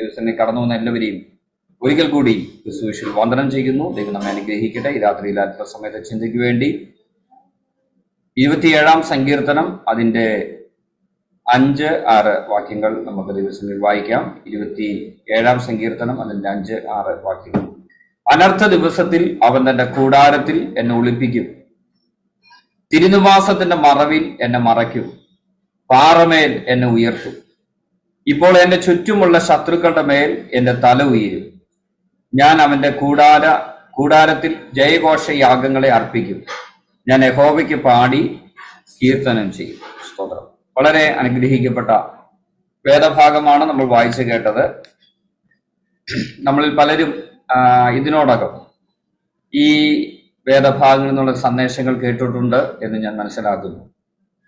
ദൈവത്തിനെ കടന്നു വന്ന എല്ലാവരെയും ഒരിക്കൽ കൂടി ക്രിസ്തുവിഷിൽ വന്ദനം ചെയ്യുന്നു. ദൈവം നമ്മെ അനുഗ്രഹിക്കട്ടെ. ഈ രാത്രിയിൽ അല്പസമയത്തെ ചിന്തയ്ക്ക് വേണ്ടി ഇരുപത്തിയേഴാം സങ്കീർത്തനം അതിന്റെ അഞ്ച് ആറ് വാക്യങ്ങൾ നമുക്ക് ദിവസങ്ങളിൽ വായിക്കാം. ഇരുപത്തി ഏഴാം സങ്കീർത്തനം അതിന്റെ അഞ്ച് ആറ് വാക്യങ്ങൾ. അനർത്ഥ ദിവസത്തിൽ അവൻ തന്റെ കൂടാരത്തിൽ എന്നെ ഒളിപ്പിക്കും. തിരുനിവാസത്തിന്റെ മറവിൽ എന്നെ മറയ്ക്കും. പാറമേൽ എന്നെ ഉയർത്തും. ഇപ്പോൾ എന്റെ ചുറ്റുമുള്ള ശത്രുക്കളുടെ മേൽ എന്റെ തല ഉയരും. ഞാൻ അവന്റെ കൂടാര കൂടാരത്തിൽ ജയഘോഷ യാഗങ്ങളെ അർപ്പിക്കും. ഞാൻ യഹോവയ്ക്ക് പാടി കീർത്തനം ചെയ്യും. സ്തോത്രം. വളരെ അനുഗ്രഹിക്കപ്പെട്ട വേദഭാഗമാണ് നമ്മൾ വായിച്ചു കേട്ടത്. നമ്മളിൽ പലരും ഇതിനോടകം ഈ വേദഭാഗങ്ങളിൽ നിന്നുള്ള സന്ദേശങ്ങൾ കേട്ടിട്ടുണ്ട് എന്ന് ഞാൻ മനസ്സിലാക്കുന്നു.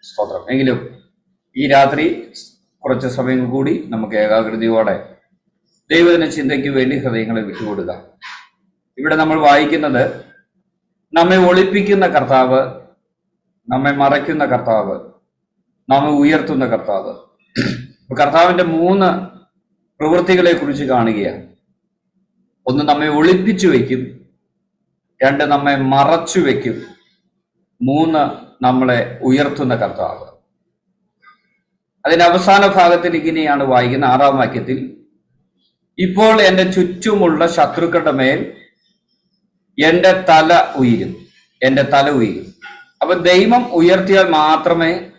സ്തോത്രം. എങ്കിലും ഈ രാത്രി കുറച്ച് സമയം കൂടി നമുക്ക് ഏകാഗ്രതയോടെ ദൈവദിന ചിന്തയ്ക്ക് വേണ്ടി ഹൃദയങ്ങളെ വിട്ടുകൊടുക്കാം ഇവിടെ നമ്മൾ വായിക്കുന്നത് നമ്മെ ഒളിപ്പിക്കുന്ന കർത്താവ് നമ്മെ മറയ്ക്കുന്ന കർത്താവ് നമ്മെ ഉയർത്തുന്ന കർത്താവ്. കർത്താവിന്റെ മൂന്ന് പ്രവൃത്തികളെ കുറിച്ച് കാണുകയാണ്. ഒന്ന് നമ്മെ ഒളിപ്പിച്ചു വെക്കും രണ്ട് നമ്മെ മറച്ചു വെക്കും മൂന്ന് നമ്മളെ ഉയർത്തുന്ന കർത്താവ്. അതിന്റെ അവസാന ഭാഗത്തിൽ ഇങ്ങനെയാണ് വായിക്കുന്ന ആറാം വാക്യത്തിൽ. ഇപ്പോൾ എന്റെ ചുറ്റുമുള്ള ശത്രുക്കളുടെ മേൽ എന്റെ തല ഉയരും എന്റെ തല ഉയരും. അപ്പൊ ദൈവം ഉയർത്തിയാൽ മാത്രമേ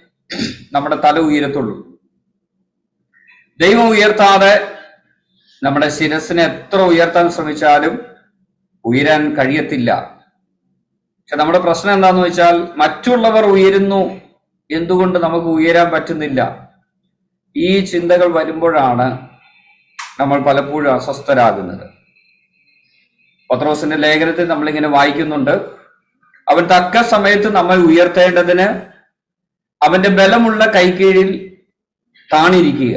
നമ്മുടെ തല ഉയരത്തുള്ളൂ. ദൈവം ഉയർത്താതെ നമ്മുടെ ശിരസിനെ എത്ര ഉയർത്താൻ ശ്രമിച്ചാലും ഉയരാൻ കഴിയത്തില്ല. പക്ഷെ നമ്മുടെ പ്രശ്നം എന്താന്ന് വെച്ചാൽ മറ്റുള്ളവർ ഉയരുന്നു എന്തുകൊണ്ട് നമുക്ക് ഉയരാൻ പറ്റുന്നില്ല? ഈ ചിന്തകൾ വരുമ്പോഴാണ് നമ്മൾ പലപ്പോഴും അസ്വസ്ഥരാകുന്നത്. പത്രോസിന്റെ ലേഖനത്തിൽ നമ്മളിങ്ങനെ വായിക്കുന്നുണ്ട് അവൻ തക്ക സമയത്ത് നമ്മൾ ഉയർത്തേണ്ടതിന് അവന്റെ ബലമുള്ള കൈക്കീഴിൽ താണിരിക്കുക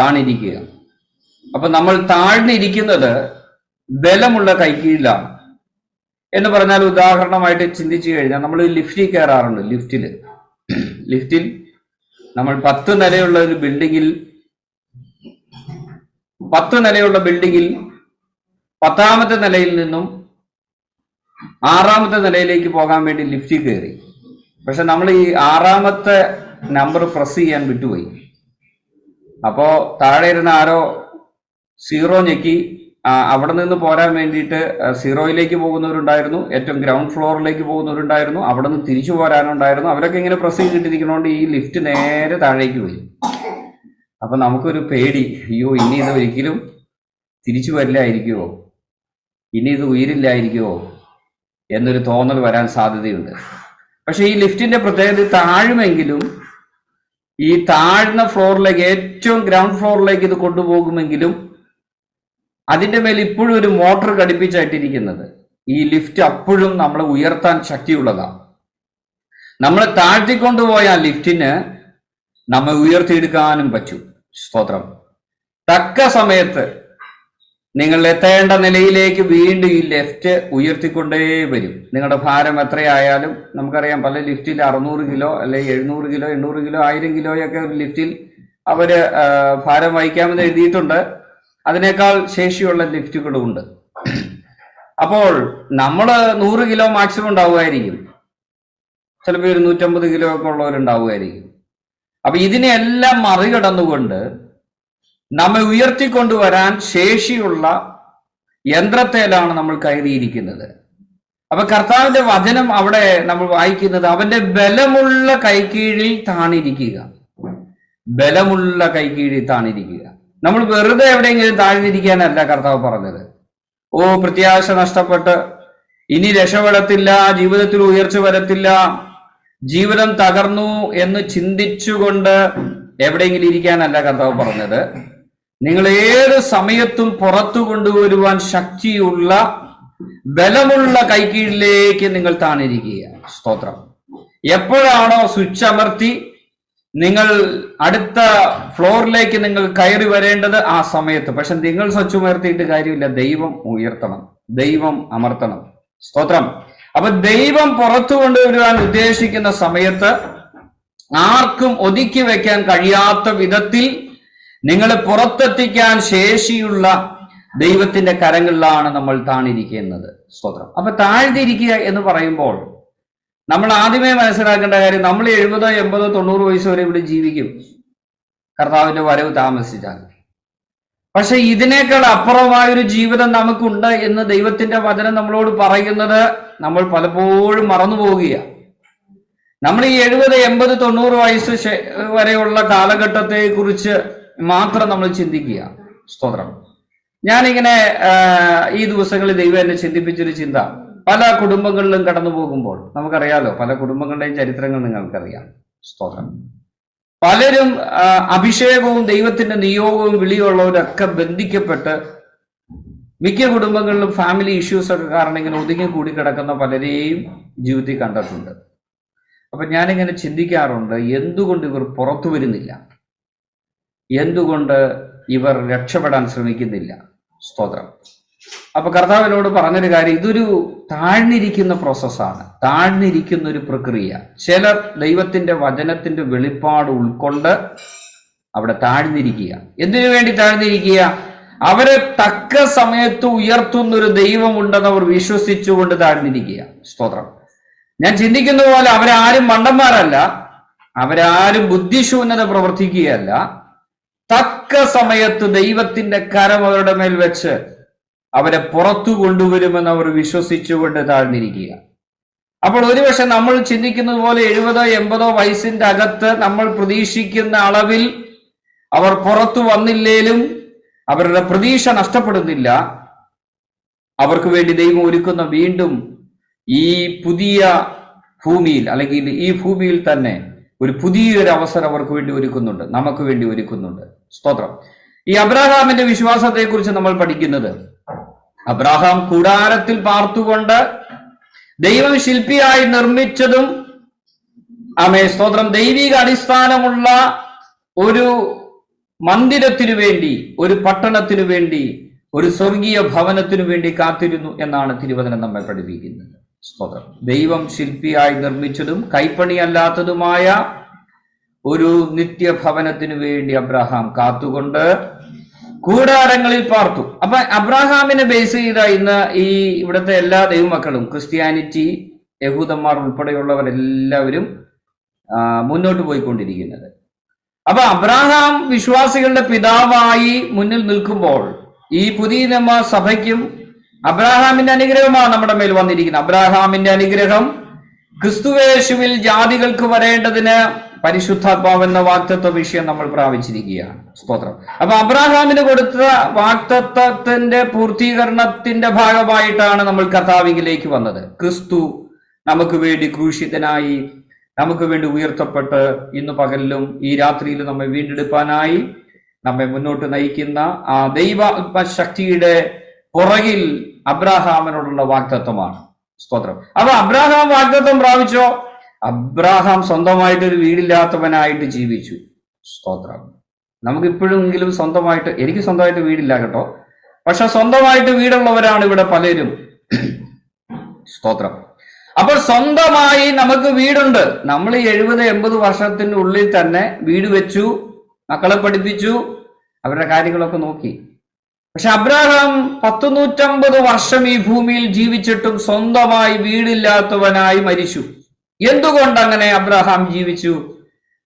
താണിരിക്കുക. അപ്പൊ നമ്മൾ താഴ്ന്നിരിക്കുന്നത് ബലമുള്ള കൈക്കീഴിലാണ് എന്ന് പറഞ്ഞാൽ ഉദാഹരണമായിട്ട് ചിന്തിച്ചു കഴിഞ്ഞാൽ നമ്മൾ ലിഫ്റ്റിൽ കയറാറുണ്ട് ലിഫ്റ്റിൽ ലിഫ്റ്റിൽ നമ്മൾ പത്ത് നിലയുള്ള ഒരു ബിൽഡിങ്ങിൽ പത്ത് നിലയുള്ള ബിൽഡിങ്ങിൽ പത്താമത്തെ നിലയിൽ നിന്നും ആറാമത്തെ നിലയിലേക്ക് പോകാൻ വേണ്ടി ലിഫ്റ്റിൽ കയറി. പക്ഷെ നമ്മൾ ഈ ആറാമത്തെ നമ്പർ പ്രസ് ചെയ്യാൻ വിട്ടുപോയി. അപ്പോ താഴെ ഇരുന്ന ആരോ സീറോ ഞെക്കി അവിടെ നിന്ന് പോരാൻ വേണ്ടിയിട്ട് സീറോയിലേക്ക് പോകുന്നവരുണ്ടായിരുന്നു ഏറ്റവും ഗ്രൗണ്ട് ഫ്ലോറിലേക്ക് പോകുന്നവരുണ്ടായിരുന്നു അവിടെ നിന്ന് തിരിച്ചു പോരാനുണ്ടായിരുന്നു. അവരൊക്കെ ഇങ്ങനെ പ്രസ് ചെയ്തിട്ടിരിക്കണോണ്ട് ഈ ലിഫ്റ്റ് നേരെ താഴേക്ക് പോയി. അപ്പൊ നമുക്കൊരു പേടി. അയ്യോ ഇനി ഇത് ഒരിക്കലും തിരിച്ചു വരില്ലായിരിക്കുമോ ഇനി ഇത് ഉയരില്ലായിരിക്കുമോ എന്നൊരു തോന്നൽ വരാൻ സാധ്യതയുണ്ട്. പക്ഷെ ഈ ലിഫ്റ്റിന്റെ പ്രത്യേകത താഴുമെങ്കിലും ഈ താഴ്ന്ന ഫ്ലോറിലേക്ക് ഏറ്റവും ഗ്രൗണ്ട് ഫ്ലോറിലേക്ക് ഇത് കൊണ്ടുപോകുമെങ്കിലും അതിന്റെ മേൽ ഇപ്പോഴും ഒരു മോട്ടർ ഘടിപ്പിച്ചായിട്ടിരിക്കുന്നത്. ഈ ലിഫ്റ്റ് അപ്പോഴും നമ്മളെ ഉയർത്താൻ ശക്തിയുള്ളതാണ്. നമ്മളെ താഴ്ത്തിക്കൊണ്ടുപോയ ആ ലിഫ്റ്റിന് നമ്മെ ഉയർത്തിയെടുക്കാനും പറ്റും. സ്തോത്രം. തക്ക സമയത്ത് നിങ്ങൾ എത്തേണ്ട നിലയിലേക്ക് വീണ്ടും ഈ ലിഫ്റ്റ് ഉയർത്തിക്കൊണ്ടേ വരും. നിങ്ങളുടെ ഭാരം എത്രയായാലും നമുക്കറിയാം പല ലിഫ്റ്റിൽ അറുന്നൂറ് കിലോ അല്ലെങ്കിൽ എഴുന്നൂറ് കിലോ എണ്ണൂറ് കിലോ ആയിരം കിലോയൊക്കെ ഒരു ലിഫ്റ്റിൽ അവർ ഭാരം വഹിക്കാമെന്ന് എഴുതിയിട്ടുണ്ട്. അതിനേക്കാൾ ശേഷിയുള്ള ലിഫ്റ്റുകളും ഉണ്ട്. അപ്പോൾ നമ്മൾ നൂറ് കിലോ മാക്സിമം ഉണ്ടാവുമായിരിക്കും. ചിലപ്പോൾ ഒരു നൂറ്റമ്പത് കിലോ ഒക്കെ ഉള്ളവരുണ്ടാവുമായിരിക്കും അപ്പൊ ഇതിനെല്ലാം മറികടന്നുകൊണ്ട് നമ്മെ ഉയർത്തിക്കൊണ്ടുവരാൻ ശേഷിയുള്ള യന്ത്രത്തേലാണ് നമ്മൾ കയറിയിരിക്കുന്നത്. അപ്പൊ കർത്താവിന്റെ വചനം അവിടെ നമ്മൾ വായിക്കുന്നത് അവന്റെ ബലമുള്ള കൈക്കീഴിൽ താണിരിക്കുക. ബലമുള്ള കൈക്കീഴിൽ താണിരിക്കുക. നമ്മൾ വെറുതെ എവിടെയെങ്കിലും താഴ്ന്നിരിക്കാനല്ല കർത്താവ് പറഞ്ഞത്. ഓ പ്രത്യാശ നഷ്ടപ്പെട്ട് ഇനി രക്ഷപ്പെടത്തില്ല ജീവിതത്തിൽ ഉയർച്ച വരത്തില്ല ജീവിതം തകർന്നു എന്ന് ചിന്തിച്ചുകൊണ്ട് എവിടെയെങ്കിലും ഇരിക്കാനല്ല കർത്താവ് പറഞ്ഞത്. നിങ്ങൾ ഏത് സമയത്തും പുറത്തു കൊണ്ടുവരുവാൻ ശക്തിയുള്ള ബലമുള്ള കൈക്കീഴിലേക്ക് നിങ്ങൾ താണിരിക്കുക സ്തോത്രം. എപ്പോഴാണോ സ്വിച്ച് അമർത്തി നിങ്ങൾ അടുത്ത ഫ്ലോറിലേക്ക് നിങ്ങൾ കയറി വരേണ്ടത് ആ സമയത്ത്. പക്ഷെ നിങ്ങൾ സ്വച്ഛമുയർത്തിയിട്ട് കാര്യമില്ല. ദൈവം ഉയർത്തണം. ദൈവം അമർത്തണം. സ്തോത്രം. അപ്പൊ ദൈവം പുറത്തു കൊണ്ടുവരുവാൻ ഉദ്ദേശിക്കുന്ന സമയത്ത് ആർക്കും ഒതുക്കി വെക്കാൻ കഴിയാത്ത വിധത്തിൽ നിങ്ങളെ പുറത്തെത്തിക്കാൻ ശേഷിയുള്ള ദൈവത്തിന്റെ കരങ്ങളിലാണ് നമ്മൾ താണിരിക്കുന്നത്. സ്തോത്രം. അപ്പൊ താഴ്ന്നിരിക്കുക എന്ന് പറയുമ്പോൾ നമ്മൾ ആദ്യമേ മനസ്സിലാക്കേണ്ട കാര്യം നമ്മൾ എഴുപതോ എൺപതോ തൊണ്ണൂറ് വയസ്സ് വരെ ഇവിടെ ജീവിക്കും. കർത്താവിന്റെ വരവ് താമസിച്ചാൽ. പക്ഷെ ഇതിനേക്കാൾ അപ്പുറമായൊരു ജീവിതം നമുക്കുണ്ട് എന്ന് ദൈവത്തിന്റെ വചനം നമ്മളോട് പറയുന്നത് നമ്മൾ പലപ്പോഴും മറന്നു പോവുകയാണ് നമ്മൾ ഈ എഴുപത് എൺപത് തൊണ്ണൂറ് വയസ്സ് വരെയുള്ള കാലഘട്ടത്തെ കുറിച്ച് മാത്രം നമ്മൾ ചിന്തിക്കുക. സ്തോത്രം. ഞാനിങ്ങനെ ഈ ദിവസങ്ങളിൽ ദൈവം എന്നെ ചിന്തിപ്പിച്ചൊരു ചിന്ത. പല കുടുംബങ്ങളിലും കടന്നു പോകുമ്പോൾ നമുക്കറിയാലോ പല കുടുംബങ്ങളുടെയും ചരിത്രങ്ങൾ നിങ്ങൾക്കറിയാം. സ്തോത്രം. പലരും അഭിഷേകവും ദൈവത്തിന്റെ നിയോഗവും വിളിയുള്ളവരൊക്കെ ബന്ധിക്കപ്പെട്ട് മിക്ക കുടുംബങ്ങളിലും ഫാമിലി ഇഷ്യൂസ് ഒക്കെ കാരണം ഇങ്ങനെ ഒതുങ്ങി കൂടി കിടക്കുന്ന പലരെയും ജീവിതത്തിൽ കണ്ടിട്ടുണ്ട്. അപ്പൊ ഞാനിങ്ങനെ ചിന്തിക്കാറുണ്ട് എന്തുകൊണ്ട് ഇവർ പുറത്തു വരുന്നില്ല? എന്തുകൊണ്ട് ഇവർ രക്ഷപ്പെടാൻ ശ്രമിക്കുന്നില്ല? സ്തോത്രം. അപ്പൊ കർത്താവിനോട് പറഞ്ഞൊരു കാര്യം ഇതൊരു താഴ്ന്നിരിക്കുന്ന പ്രോസസ്സാണ്. താഴ്ന്നിരിക്കുന്ന ഒരു പ്രക്രിയ. ചിലർ ദൈവത്തിന്റെ വചനത്തിന്റെ വെളിപ്പാട് ഉൾക്കൊണ്ട് അവിടെ താഴ്ന്നിരിക്കുക. എന്തിനു വേണ്ടി താഴ്ന്നിരിക്കുക? അവരെ തക്ക സമയത്ത് ഉയർത്തുന്ന ഒരു ദൈവമുണ്ടെന്ന് അവർ വിശ്വസിച്ചുകൊണ്ട് താഴ്ന്നിരിക്കുക. സ്തോത്രം. ഞാൻ ചിന്തിക്കുന്ന പോലെ അവരാരും മണ്ടന്മാരല്ല. അവരാരും ബുദ്ധിശൂന്യത പ്രവർത്തിക്കുകയല്ല. തക്ക സമയത്ത് ദൈവത്തിന്റെ കരം അവരുടെ മേൽ വെച്ച് അവരെ പുറത്തു കൊണ്ടുവരുമെന്ന് അവർ വിശ്വസിച്ചുകൊണ്ട് താഴ്ന്നിരിക്കുക. അപ്പോൾ ഒരുപക്ഷെ നമ്മൾ ചിന്തിക്കുന്നത് പോലെ എഴുപതോ എൺപതോ വയസ്സിന്റെ അകത്ത് നമ്മൾ പ്രതീക്ഷിക്കുന്ന അളവിൽ അവർ പുറത്തു വന്നില്ലേലും അവരുടെ പ്രതീക്ഷ നഷ്ടപ്പെടുന്നില്ല. അവർക്ക് വേണ്ടി ദൈവം ഒരുക്കുന്ന വീണ്ടും ഈ പുതിയ ഭൂമിയിൽ അല്ലെങ്കിൽ ഈ ഭൂമിയിൽ തന്നെ ഒരു പുതിയൊരു അവസരം അവർക്ക് വേണ്ടി ഒരുക്കുന്നുണ്ട്. നമുക്ക് വേണ്ടി ഒരുക്കുന്നുണ്ട്. സ്തോത്രം. ഈ അബ്രഹാമിന്റെ വിശ്വാസത്തെക്കുറിച്ച് നമ്മൾ പഠിക്കുന്നത് അബ്രാഹാം കൂടാരത്തിൽ പാർത്തുകൊണ്ട് ദൈവം ശില്പിയായി നിർമ്മിച്ചതും ആമേ സ്തോത്രം. ദൈവിക അടിസ്ഥാനമുള്ള ഒരു മന്ദിരത്തിനു വേണ്ടി ഒരു പട്ടണത്തിനു വേണ്ടി ഒരു സ്വർഗീയ ഭവനത്തിനു വേണ്ടി കാത്തിരുന്നു എന്നാണ് തിരുവചനം നമ്മെ പഠിപ്പിക്കുന്നത്. സ്തോത്രം. ദൈവം ശില്പിയായി നിർമ്മിച്ചതും കൈപ്പണിയല്ലാത്തതുമായ ഒരു നിത്യഭവനത്തിനു വേണ്ടി അബ്രഹാം കാത്തുകൊണ്ട് കൂടാരങ്ങളിൽ പാർത്തു. അപ്പൊ അബ്രഹാമിനെ ബേസ് ചെയ്ത ഇന്ന് ഈ ഇവിടുത്തെ എല്ലാ ദൈവമക്കളും ക്രിസ്ത്യാനിറ്റി യഹൂദന്മാർ ഉൾപ്പെടെയുള്ളവരെല്ലാവരും മുന്നോട്ട് പോയിക്കൊണ്ടിരിക്കുന്നത്. അപ്പൊ അബ്രഹാം വിശ്വാസികളുടെ പിതാവായി മുന്നിൽ നിൽക്കുമ്പോൾ ഈ പുതിയ നിയമ സഭയ്ക്കും അബ്രാഹാമിന്റെ അനുഗ്രഹമാണ് നമ്മുടെ മേൽ വന്നിരിക്കുന്നത്. അബ്രാഹാമിന്റെ അനുഗ്രഹം ക്രിസ്തുവേശുവിൽ ജാതികൾക്ക് വരേണ്ടതിന് പരിശുദ്ധാത്മാവ് എന്ന വാക്തത്വ വിഷയം നമ്മൾ പ്രാപിച്ചിരിക്കുകയാണ്. സ്തോത്രം. അപ്പൊ അബ്രാഹാമിന് കൊടുത്ത വാക്തത്വത്തിന്റെ പൂർത്തീകരണത്തിന്റെ ഭാഗമായിട്ടാണ് നമ്മൾ കഥാവിങ്കിലേക്ക് വന്നത്. ക്രിസ്തു നമുക്ക് വേണ്ടി ക്രൂശിതനായി നമുക്ക് വേണ്ടി ഉയർത്തപ്പെട്ട് ഇന്ന് പകലിലും ഈ രാത്രിയിലും നമ്മെ വീണ്ടെടുപ്പാനായി നമ്മെ മുന്നോട്ട് നയിക്കുന്ന ആ ദൈവ ശക്തിയുടെ പുറകിൽ അബ്രാഹാമിനോടുള്ള വാക്തത്വമാണ് സ്തോത്രം. അപ്പൊ അബ്രാഹാം വാഗ്ദത്വം പ്രാപിച്ചോ? അബ്രാഹാം സ്വന്തമായിട്ട് ഒരു വീടില്ലാത്തവനായിട്ട് ജീവിച്ചു. സ്തോത്രം. നമുക്ക് ഇപ്പോഴെങ്കിലും സ്വന്തമായിട്ട് എനിക്ക് സ്വന്തമായിട്ട് വീടില്ല കേട്ടോ. പക്ഷെ സ്വന്തമായിട്ട് വീടുള്ളവരാണ് ഇവിടെ പലരും. സ്തോത്രം. അപ്പോൾ സ്വന്തമായി നമുക്ക് വീടുണ്ട്. നമ്മൾ എഴുപത് എൺപത് വർഷത്തിന്റെ ഉള്ളിൽ തന്നെ വീട് വെച്ചു മക്കളെ പഠിപ്പിച്ചു അവരുടെ കാര്യങ്ങളൊക്കെ നോക്കി. പക്ഷെ അബ്രാഹാം പത്തു നൂറ്റമ്പത് വർഷം ഈ ഭൂമിയിൽ ജീവിച്ചിട്ടും സ്വന്തമായി വീടില്ലാത്തവനായി മരിച്ചു. എന്തുകൊണ്ട് അങ്ങനെ അബ്രഹാം ജീവിച്ചു?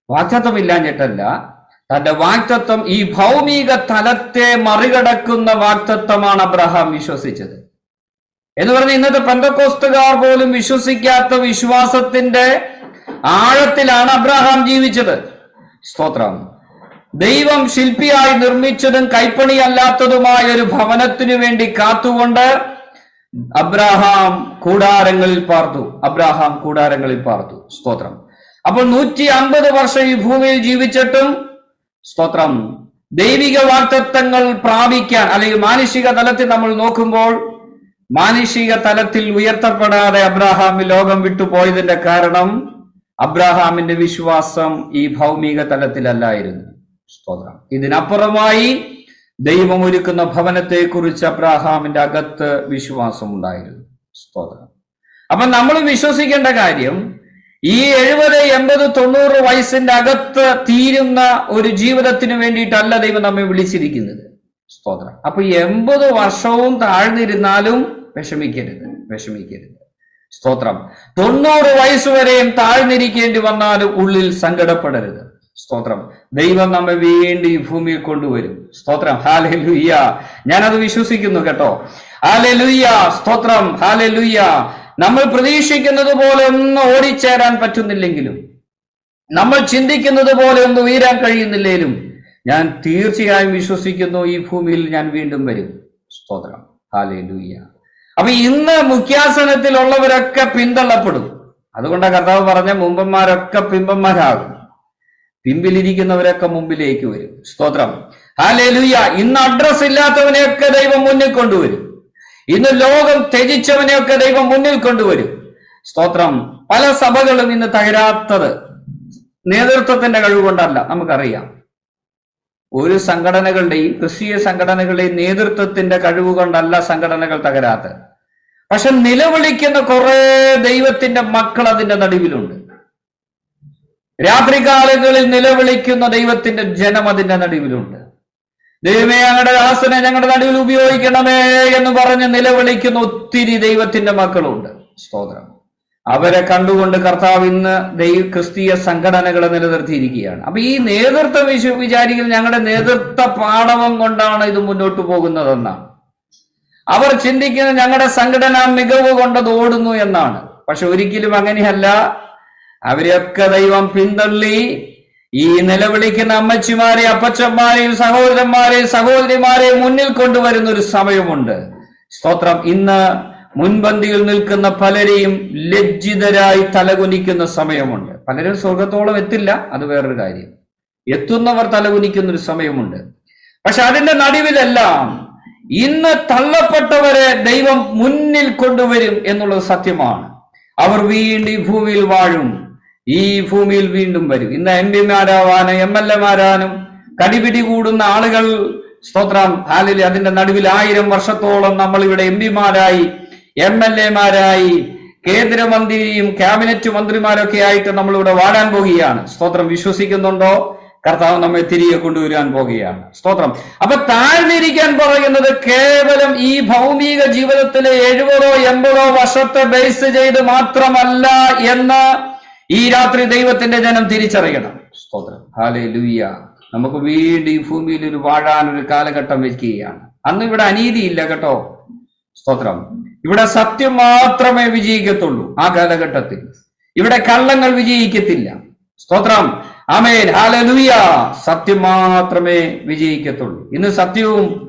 വാക്തത്വമില്ലാഞ്ഞിട്ടല്ല. തന്റെ വാക്തത്വം ഈ ഭൗമിക തലത്തെ മറികടക്കുന്ന വാക്തത്വമാണ് അബ്രഹാം വിശ്വസിച്ചത്. എന്ന് പറഞ്ഞ ഇന്നത്തെ പെന്തക്കോസ്തുകാർ പോലും വിശ്വസിക്കാത്ത വിശ്വാസത്തിന്റെ ആഴത്തിലാണ് അബ്രഹാം ജീവിച്ചത്. സ്തോത്രം. ദൈവം ശില്പിയായി നിർമ്മിച്ചതും കൈപ്പണിയല്ലാത്തതുമായ ഒരു ഭവനത്തിനു വേണ്ടി കാത്തുകൊണ്ട് അബ്രാഹാം കൂടാരങ്ങളിൽ പാർത്തു. അബ്രാഹാം കൂടാരങ്ങളിൽ പാർത്തു. സ്തോത്രം. അപ്പോൾ നൂറ്റി അമ്പത് വർഷം ഈ ഭൂമിയിൽ ജീവിച്ചിട്ടും സ്തോത്രം ദൈവിക വാക്തത്വങ്ങൾ പ്രാപിക്കാൻ അല്ലെങ്കിൽ മാനുഷിക തലത്തിൽ നമ്മൾ നോക്കുമ്പോൾ മാനുഷിക തലത്തിൽ ഉയർത്തപ്പെടാതെ അബ്രാഹാം ലോകം വിട്ടുപോയതിന്റെ കാരണം അബ്രാഹാമിന്റെ വിശ്വാസം ഈ ഭൗമിക തലത്തിലല്ലായിരുന്നു. സ്തോത്രം. ഇതിനപ്പുറമായി ദൈവം ഒരുക്കുന്ന ഭവനത്തെ കുറിച്ച് അബ്രാഹാമിന്റെ അകത്ത് വിശ്വാസം ഉണ്ടായിരുന്നു സ്തോത്രം. അപ്പൊ നമ്മൾ വിശ്വസിക്കേണ്ട കാര്യം ഈ എഴുപത് എൺപത് തൊണ്ണൂറ് വയസ്സിന്റെ അകത്ത് തീരുന്ന ഒരു ജീവിതത്തിന് വേണ്ടിയിട്ടല്ല ദൈവം നമ്മെ വിളിച്ചിരിക്കുന്നത്. സ്തോത്രം. അപ്പൊ എൺപത് വർഷവും താഴ്ന്നിരുന്നാലും വിഷമിക്കരുത് വിഷമിക്കരുത്. സ്തോത്രം. തൊണ്ണൂറ് വയസ്സുവരെയും താഴ്ന്നിരിക്കേണ്ടി വന്നാലും ഉള്ളിൽ സങ്കടപ്പെടരുത്. സ്തോത്രം. ദൈവം നമ്മെ വീണ്ടും ഈ ഭൂമിയിൽ കൊണ്ടുവരും. സ്തോത്രം. ഹാലെ ലുയ്യ ഞാനത് വിശ്വസിക്കുന്നു കേട്ടോ. ഹാലെ ലുയ്യ സ്തോത്രം. ഹാലെ ലുയ്യ നമ്മൾ പ്രതീക്ഷിക്കുന്നത് പോലെ ഒന്നും ഓടിച്ചേരാൻ പറ്റുന്നില്ലെങ്കിലും നമ്മൾ ചിന്തിക്കുന്നത് പോലെ ഒന്നും ഉയരാൻ കഴിയുന്നില്ലേലും ഞാൻ തീർച്ചയായും വിശ്വസിക്കുന്നു ഈ ഭൂമിയിൽ ഞാൻ വീണ്ടും വരും. സ്തോത്രം. ഹാലെ ലുയ്യ അപ്പൊ ഇന്ന് മുഖ്യാസനത്തിലുള്ളവരൊക്കെ പിന്തള്ളപ്പെടും. അതുകൊണ്ടാണ് കർത്താവ് പറഞ്ഞ മുമ്പന്മാരൊക്കെ പിമ്പന്മാരാകും. പിമ്പിലിരിക്കുന്നവരൊക്കെ മുമ്പിലേക്ക് വരും. സ്തോത്രം. ഹാലേ ലുയ്യ ഇന്ന് അഡ്രസ് ഇല്ലാത്തവനെയൊക്കെ ദൈവം മുന്നിൽ കൊണ്ടുവരും. ഇന്ന് ലോകം ത്യജിച്ചവനെയൊക്കെ ദൈവം മുന്നിൽ കൊണ്ടുവരും. സ്തോത്രം. പല സഭകളും ഇന്ന് തകരാത്തത് നേതൃത്വത്തിന്റെ കഴിവുകൊണ്ടല്ല നമുക്കറിയാം. ഒരു സംഘടനകളുടെയും ക്രിസ്തീയ സംഘടനകളുടെയും നേതൃത്വത്തിന്റെ കഴിവ് കൊണ്ടല്ല സംഘടനകൾ തകരാത്തത്. പക്ഷെ നിലവിളിക്കുന്ന കുറെ ദൈവത്തിന്റെ മക്കൾ അതിന്റെ നടുവിലുണ്ട്. രാത്രികാലങ്ങളിൽ നിലവിളിക്കുന്ന ദൈവത്തിന്റെ ജനം അതിന്റെ നടുവിലുണ്ട്. ദൈവമേ ഞങ്ങളുടെ ദാസനെ ഞങ്ങളുടെ നടുവിൽ ഉപയോഗിക്കണമേ എന്ന് പറഞ്ഞ് നിലവിളിക്കുന്ന ഒത്തിരി ദൈവത്തിന്റെ മക്കളുണ്ട്. സ്തോത്രം. അവരെ കണ്ടുകൊണ്ട് കർത്താവ് ഇന്ന് ദൈവ ക്രിസ്തീയ സംഘടനകളെ നിലനിർത്തിയിരിക്കുകയാണ്. അപ്പൊ ഈ നേതൃത്വ വിശു വിചാരികൾ ഞങ്ങളുടെ നേതൃത്വ പാഠവം കൊണ്ടാണ് ഇത് മുന്നോട്ട് പോകുന്നതെന്നാണ്. അവർ ചിന്തിക്കുന്നത് ഞങ്ങളുടെ സംഘടന മികവ് കൊണ്ടത് ഓടുന്നു എന്നാണ്. പക്ഷെ ഒരിക്കലും അങ്ങനെയല്ല. അവരെയൊക്കെ ദൈവം പിന്തള്ളി. ഈ നിലവിളിക്കുന്ന അമ്മച്ചിമാരെ അപ്പച്ചന്മാരെയും സഹോദരന്മാരെയും സഹോദരിമാരെയും മുന്നിൽ കൊണ്ടുവരുന്ന ഒരു സമയമുണ്ട്. സ്തോത്രം. ഇന്ന് മുൻപന്തിയിൽ നിൽക്കുന്ന പലരെയും ലജ്ജിതരായി തലകുനിക്കുന്ന സമയമുണ്ട്. പലരും സ്വർഗത്തോളം എത്തില്ല അത് വേറൊരു കാര്യം. എത്തുന്നവർ തലകുനിക്കുന്ന ഒരു സമയമുണ്ട്. പക്ഷെ അതിന്റെ നടുവിലെല്ലാം ഇന്ന് തള്ളപ്പെട്ടവരെ ദൈവം മുന്നിൽ കൊണ്ടുവരും എന്നുള്ളത് സത്യമാണ്. അവർ വീണ്ടും ഭൂമിയിൽ വാഴും. ഈ ഭൂമിയിൽ വീണ്ടും വരും. ഇന്ന് എം പിമാരാവാനും എം എൽ എമാരാനും കടിപിടി കൂടുന്ന ആളുകൾ സ്തോത്രം ഹാലിൽ അതിന്റെ നടുവിൽ ആയിരം വർഷത്തോളം നമ്മൾ ഇവിടെ എം പിമാരായി എം എൽ എമാരായി കേന്ദ്രമന്ത്രിയും ക്യാബിനറ്റ് മന്ത്രിമാരൊക്കെ ആയിട്ട് നമ്മൾ ഇവിടെ വാടാൻ പോകുകയാണ്. സ്തോത്രം വിശ്വസിക്കുന്നുണ്ടോ? കർത്താവ് നമ്മെ തിരികെ കൊണ്ടുവരാൻ പോകുകയാണ്. സ്തോത്രം. അപ്പൊ താഴ്ന്നിരിക്കാൻ പറയുന്നത് കേവലം ഈ ഭൗമിക ജീവിതത്തിലെ എഴുപതോ എൺപതോ വർഷത്തെ ബേസ് ചെയ്ത് മാത്രമല്ല എന്ന് ഈ രാത്രി ദൈവത്തിന്റെ ജനം തിരിച്ചറിയണം. സ്തോത്രം. ഹാലേ ലൂയ നമുക്ക് വീണ്ടും ഈ ഭൂമിയിൽ ഒരു വാഴാൻ ഒരു കാലഘട്ടം വെക്കുകയാണ്. അന്ന് ഇവിടെ അനീതിയില്ല കേട്ടോ. സ്തോത്രം. ഇവിടെ സത്യം മാത്രമേ വിജയിക്കത്തുള്ളൂ ആ കാലഘട്ടത്തിൽ. ഇവിടെ കള്ളങ്ങൾ വിജയിക്കത്തില്ല. സ്തോത്രം. ആമേൻ. ഹാലലുയ സത്യം മാത്രമേ വിജയിക്കത്തുള്ളൂ. ഇന്ന് സത്യവും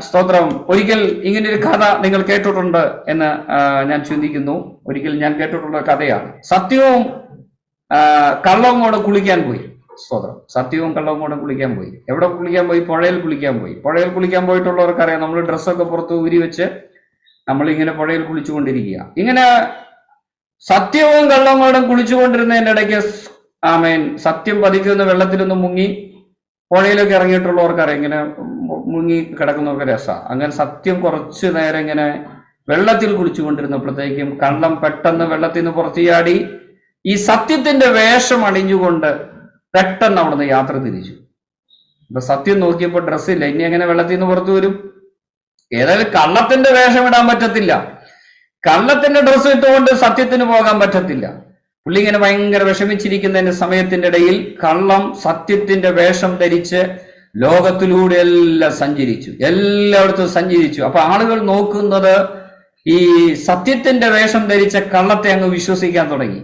സ്തോത്രം. ഒരിക്കൽ ഇങ്ങനെ ഒരു കഥ നിങ്ങൾ കേട്ടിട്ടുണ്ട് എന്ന് ഞാൻ ചിന്തിക്കുന്നു. ഒരിക്കൽ ഞാൻ കേട്ടിട്ടുള്ള കഥയാണ്. സത്യവും കള്ളവും കൂടെ കുളിക്കാൻ പോയി. സ്തോത്രം. സത്യവും കള്ളവും കൂടെ കുളിക്കാൻ പോയി. എവിടെ കുളിക്കാൻ പോയി? പുഴയിൽ കുളിക്കാൻ പോയി. പുഴയിൽ കുളിക്കാൻ പോയിട്ടുള്ളവർക്കറിയാം. നമ്മൾ ഡ്രസ്സൊക്കെ പുറത്ത് ഊരി വെച്ച് നമ്മൾ ഇങ്ങനെ പുഴയിൽ കുളിച്ചുകൊണ്ടിരിക്കുക. ഇങ്ങനെ സത്യവും കള്ളവും കൂടെ കുളിച്ചുകൊണ്ടിരുന്നതിന്റെ ഇടയ്ക്ക് ആമേൻ സത്യം പതിക്കുന്ന വെള്ളത്തിലൊന്ന് മുങ്ങി പുഴയിലൊക്കെ ഇറങ്ങിയിട്ടുള്ളവർക്കറിയാം. ഇങ്ങനെ മുങ്ങി കിടക്കുന്നവർക്ക് രസമാണ് അങ്ങനെ സത്യം കുറച്ച് നേരം ഇങ്ങനെ വെള്ളത്തിൽ കുളിച്ചുകൊണ്ടിരുന്നപ്പോഴത്തേക്കും കള്ളം പെട്ടെന്ന് വെള്ളത്തിൽ നിന്ന് പുറത്തു ചാടി ഈ സത്യത്തിന്റെ വേഷം അണിഞ്ഞുകൊണ്ട് പെട്ടെന്ന് അവിടുന്ന് യാത്ര തിരിച്ചു. അപ്പൊ സത്യം നോക്കിയപ്പോൾ ഡ്രസ്സില്ല ഇനി എങ്ങനെ വെള്ളത്തിൽ നിന്ന് പുറത്തു വരും? ഏതായാലും കള്ളത്തിന്റെ വേഷം ഇടാൻ പറ്റത്തില്ല. കള്ളത്തിന്റെ ഡ്രസ്സ് ഇട്ടുകൊണ്ട് സത്യത്തിന് പോകാൻ പറ്റത്തില്ല. പുള്ളി ഇങ്ങനെ ഭയങ്കര വിഷമിച്ചിരിക്കുന്നതിന്റെ സമയത്തിന്റെ ഇടയിൽ കള്ളം സത്യത്തിന്റെ വേഷം ധരിച്ച് ലോകത്തിലൂടെ എല്ലാം സഞ്ചരിച്ചു. എല്ലായിടത്തും സഞ്ചരിച്ചു. അപ്പൊ ആളുകൾ നോക്കുന്നത് ഈ സത്യത്തിന്റെ വേഷം ധരിച്ച കള്ളത്തെ അങ്ങ് വിശ്വസിക്കാൻ തുടങ്ങി.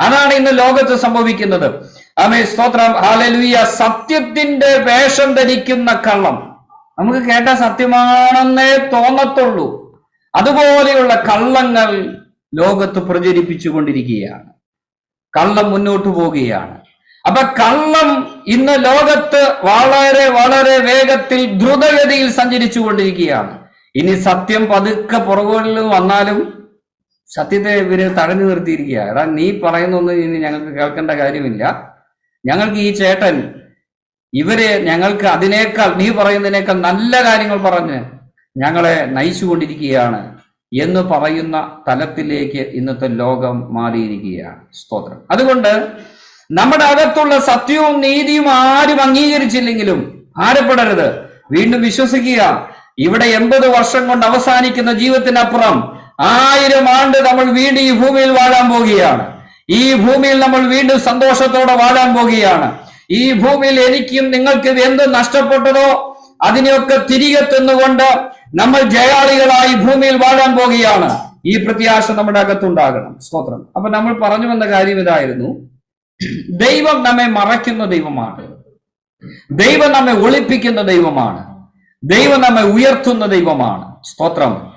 അതാണ് ഇന്ന് ലോകത്ത് സംഭവിക്കുന്നത്. അമേ സ്തോത്രം. ഹാലലുയ സത്യത്തിന്റെ വേഷം ധരിക്കുന്ന കള്ളം. നമുക്ക് കേട്ട സത്യമാണെന്നേ തോന്നത്തുള്ളൂ. അതുപോലെയുള്ള കള്ളങ്ങൾ ലോകത്ത് പ്രചരിപ്പിച്ചുകൊണ്ടിരിക്കുകയാണ്. കള്ളം മുന്നോട്ട് പോവുകയാണ്. അപ്പൊ കള്ളം ഇന്ന് ലോകത്ത് വളരെ വളരെ വേഗത്തിൽ ദ്രുതഗതിയിൽ സഞ്ചരിച്ചു കൊണ്ടിരിക്കുകയാണ് ഇനി സത്യം പതുക്കെ പുറകുകളിൽ വന്നാലും സത്യത്തെ ഇവർ തടഞ്ഞു നിർത്തിയിരിക്കുക എടാ നീ പറയുന്നൊന്നും ഇനി ഞങ്ങൾക്ക് കേൾക്കേണ്ട കാര്യമില്ല. ഞങ്ങൾക്ക് ഈ ചേട്ടൻ ഇവർ ഞങ്ങൾക്ക് അതിനേക്കാൾ നീ പറയുന്നതിനേക്കാൾ നല്ല കാര്യങ്ങൾ പറഞ്ഞ് ഞങ്ങളെ നയിച്ചുകൊണ്ടിരിക്കുകയാണ് എന്ന് പറയുന്ന തലത്തിലേക്ക് ഇന്നത്തെ ലോകം മാറിയിരിക്കുകയാണ്. സ്തോത്രം. അതുകൊണ്ട് നമ്മുടെ അകത്തുള്ള സത്യവും നീതിയും ആരും അംഗീകരിച്ചില്ലെങ്കിലും ആരപ്പെടരുത്. വീണ്ടും വിശ്വസിക്കുക. ഇവിടെ എൺപത് വർഷം കൊണ്ട് അവസാനിക്കുന്ന ജീവിതത്തിനപ്പുറം ആയിരം ആണ്ട് നമ്മൾ വീണ്ടും ഈ ഭൂമിയിൽ വാഴാൻ പോകുകയാണ് ഈ ഭൂമിയിൽ നമ്മൾ വീണ്ടും സന്തോഷത്തോടെ വാഴാൻ പോകുകയാണ് ഈ ഭൂമിയിൽ എനിക്കും നിങ്ങൾക്കും എന്ത് നഷ്ടപ്പെട്ടതോ അതിനെയൊക്കെ തിരികെ തിന്നുകൊണ്ട് നമ്മൾ ജയാളികളായി ഭൂമിയിൽ വാഴാൻ പോകുകയാണ് ഈ പ്രത്യാശ നമ്മുടെ അകത്തുണ്ടാകണം. സ്തോത്രം. അപ്പൊ നമ്മൾ പറഞ്ഞു വന്ന കാര്യം ഇതായിരുന്നു. ദൈവം നമ്മെ മറയ്ക്കുന്ന ദൈവമാണ്. ദൈവം നമ്മെ ഒളിപ്പിക്കുന്ന ദൈവമാണ്. ദൈവം നമ്മെ ഉയർത്തുന്ന ദൈവമാണ്. സ്തോത്രം.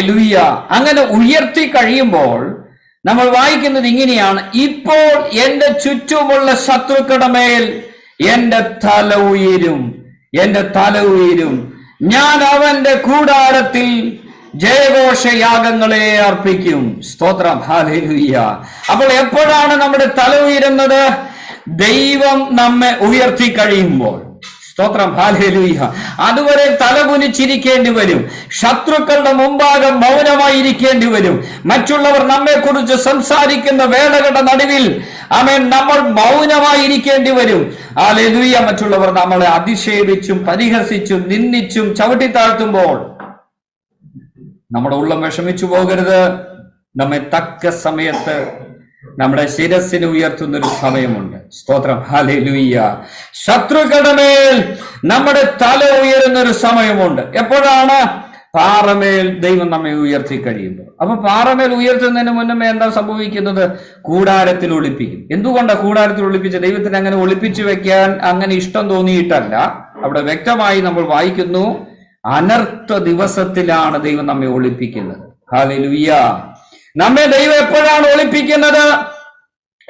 ലുയ്യ അങ്ങനെ ഉയർത്തി കഴിയുമ്പോൾ നമ്മൾ വായിക്കുന്നത് ഇങ്ങനെയാണ്. ഇപ്പോൾ എന്റെ ചുറ്റുമുള്ള ശത്രുക്കളുടെ മേൽ എന്റെ തല ഉയരും. എന്റെ തല ഉയരും. ഞാൻ അവന്റെ കൂടാരത്തിൽ ജയഘോഷയാഗങ്ങളെ അർപ്പിക്കും. സ്തോത്രം. ഹാലേലുയ്യ അപ്പോൾ എപ്പോഴാണ് നമ്മുടെ തല ഉയരുന്നത്? ദൈവം നമ്മെ ഉയർത്തി കഴിയുമ്പോൾ. സ്തോത്രം. ഹാലേലുയ്യ അതുവരെ തലകുനിച്ചിരിക്കേണ്ടി വരും. ശത്രുക്കളുടെ മുമ്പാകെ മൗനമായിരിക്കേണ്ടി വരും. മറ്റുള്ളവർ നമ്മെ കുറിച്ച് സംസാരിക്കുന്ന വേളകളുടെ നടുവിൽ അവൻ നമ്മൾ മൗനമായിരിക്കേണ്ടി വരും. ഹാലേലുയ്യ മറ്റുള്ളവർ നമ്മളെ അധിക്ഷേപിച്ചും പരിഹസിച്ചും നിന്ദിച്ചും ചവിട്ടിത്താഴ്ത്തുമ്പോൾ നമ്മുടെ ഉള്ളം വിഷമിച്ചു പോകരുത്. നമ്മെ തക്ക സമയത്ത് നമ്മുടെ ശിരസിന് ഉയർത്തുന്ന ഒരു സമയമുണ്ട്. സ്തോത്രം. ഹാലുയ്യ ശത്രുക്കളുടെ മേൽ നമ്മുടെ തല ഉയരുന്ന ഒരു സമയമുണ്ട്. എപ്പോഴാണ്? പാറമേൽ ദൈവം നമ്മെ ഉയർത്തി കഴിയുമ്പോൾ. അപ്പൊ പാറമേൽ ഉയർത്തുന്നതിന് മുന്നമേ എന്താ സംഭവിക്കുന്നത്? കൂടാരത്തിൽ ഒളിപ്പിക്കും. എന്തുകൊണ്ടാണ് കൂടാരത്തിൽ ഒളിപ്പിച്ച ദൈവത്തിന് അങ്ങനെ ഒളിപ്പിച്ചു വെക്കാൻ അങ്ങനെ ഇഷ്ടം തോന്നിയിട്ടല്ല? അവിടെ വ്യക്തമായി നമ്മൾ വായിക്കുന്നു. അനർത്ഥ ദിവസത്തിലാണ് ദൈവം നമ്മെ ഒളിപ്പിക്കുന്നത്. ഹാലലുയ്യ നമ്മെ ദൈവം എപ്പോഴാണ് ഒളിപ്പിക്കുന്നത്?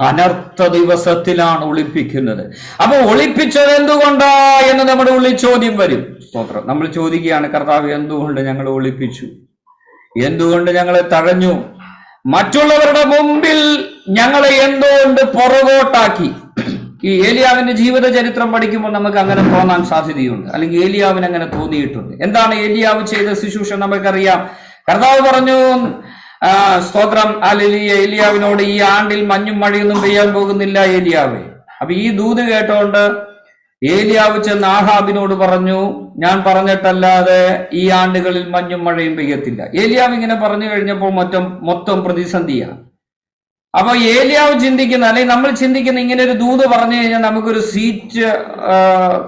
അനർത്ഥ ദിവസത്തിലാണ് ഒളിപ്പിക്കുന്നത്. അപ്പൊ ഒളിപ്പിച്ചത് എന്തുകൊണ്ടാ എന്ന് നമ്മുടെ ഉള്ളിൽ ചോദ്യം വരും. സ്തോത്രം. നമ്മൾ ചോദിക്കുകയാണ് കർത്താവ് എന്തുകൊണ്ട് ഞങ്ങൾ ഒളിപ്പിച്ചു? എന്തുകൊണ്ട് ഞങ്ങളെ തഴഞ്ഞു? മറ്റുള്ളവരുടെ മുമ്പിൽ ഞങ്ങളെ എന്തുകൊണ്ട് പുറകോട്ടാക്കി? ഈ ഏലിയാവിന്റെ ജീവിത ചരിത്രം പഠിക്കുമ്പോൾ നമുക്ക് അങ്ങനെ തോന്നാൻ സാധ്യതയുണ്ട്. അല്ലെങ്കിൽ ഏലിയാവിന് അങ്ങനെ തോന്നിയിട്ടുണ്ട്. എന്താണ് ഏലിയാവ് ചെയ്ത ശുശ്രൂഷ നമുക്കറിയാം കർത്താവ് പറഞ്ഞു സ്തോത്രം അലിയ ഏലിയാവിനോട് ഈ ആണ്ടിൽ മഞ്ഞും മഴയൊന്നും പെയ്യാൻ പോകുന്നില്ല ഏലിയാവേ. അപ്പൊ ഈ ദൂത് കേട്ടോണ്ട് ഏലിയാവ് ചെന്ന് ആഹാബിനോട് പറഞ്ഞു ഞാൻ പറഞ്ഞിട്ടല്ലാതെ ഈ ആണ്ടുകളിൽ മഞ്ഞും മഴയും പെയ്യത്തില്ല. ഏലിയാവ് ഇങ്ങനെ പറഞ്ഞു കഴിഞ്ഞപ്പോൾ മൊത്തം മൊത്തം പ്രതിസന്ധിയാണ്. അപ്പൊ ഏലിയാവ് ചിന്തിക്കുന്ന അല്ലെങ്കിൽ നമ്മൾ ചിന്തിക്കുന്ന ഇങ്ങനെ ഒരു ദൂത് പറഞ്ഞു കഴിഞ്ഞാൽ നമുക്കൊരു സീറ്റ്